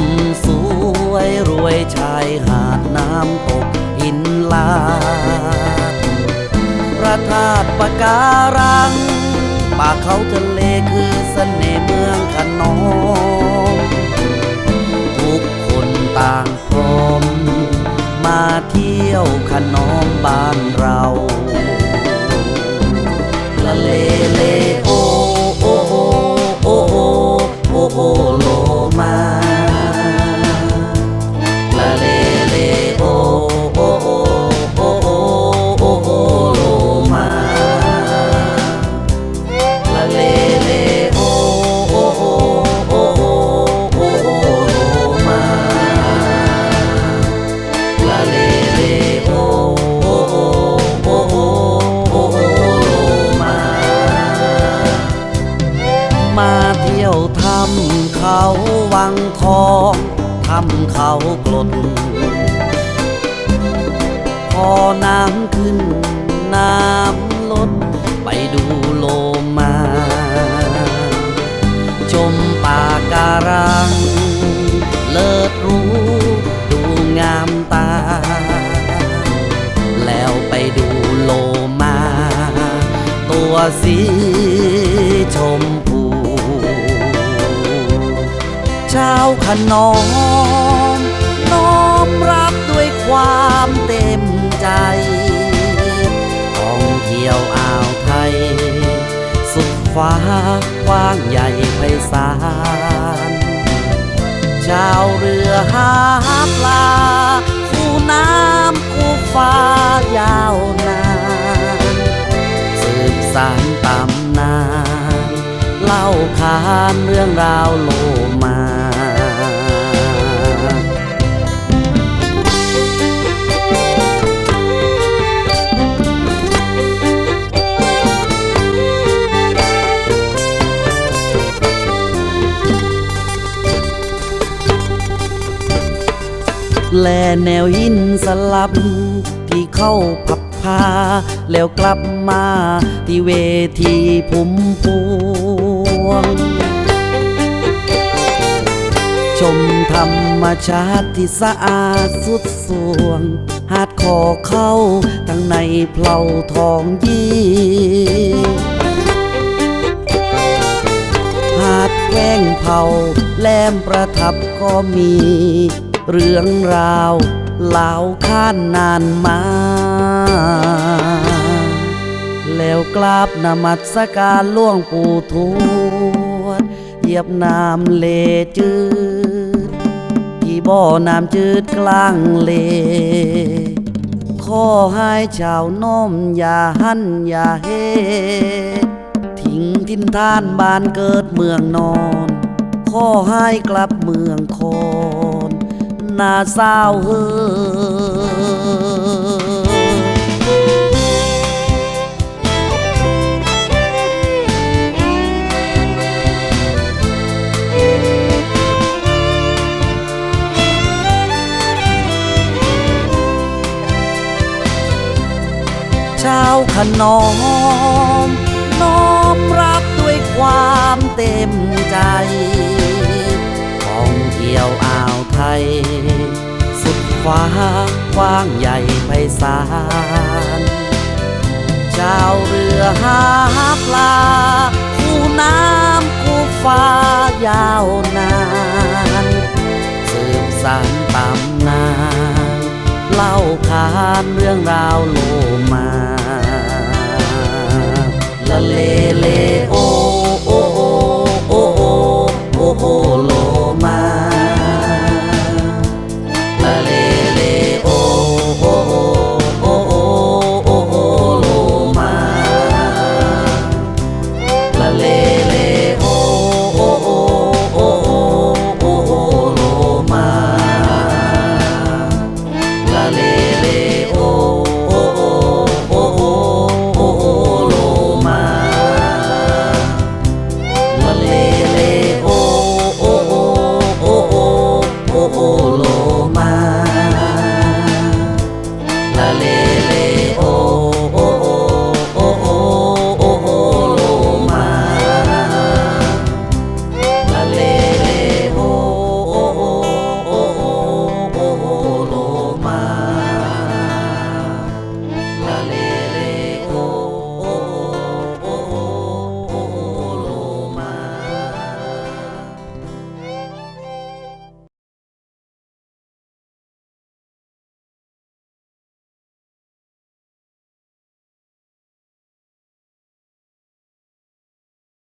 ำสวยรวยชายหาดน้ำตกหินลาพระธาตุปะการังป่าเขาทะเลคือ ทองทำเขากลดพอน้ำขึ้นน้ำลด ไปดูโลมา ชมป่าการัง เลิศรู้ดูงามตา แล้วไปดูโลมา ตัวสีชมพู ชาวขนอมน้อมรับด้วยความเต็มใจท่องเที่ยวอ่าวไทย สุดฟ้ากว้างใหญ่ไพศาลชาวเรือหาปลาคู่น้ำคู่ฟ้ายาวนานสืบสานตำนาน เล่าขานเรื่องราวโลม แลแนวหินสลับ ที่เข้าพับพา แล้วกลับมาที่เวทีพุ่มพวง ชมธรรมชาติที่สะอาดสุดสวง หาดคอเข้าทั้งในเพลาทองยีหาดแก้งเผาแลมประทับก็มี เรื่องราวเล่าข้านนานมา แล้วกราบนมัสการล่วงปู่ทวดเหยียบน้ำเลจืด ที่บ่อน้ำจืดกลางเลขอให้ชาวน้อมอย่าหันอย่าเฮทิ้งทินทานบ้านเกิดเมืองนอน ขอให้กลับเมืองคอ นนาสาเฮอชาวขนอมน้อมรับด้วยความเต็มใจ ท่องเที่ยวอ่าวไทย สุดฟ้ากว้างใหญ่ไพศาลชาวเรือหาปลาคู่น้ำคู่ฟ้ายาวนานสืบสานตำนานเล่าขานเรื่องราวโลมาละเลเลโอ me.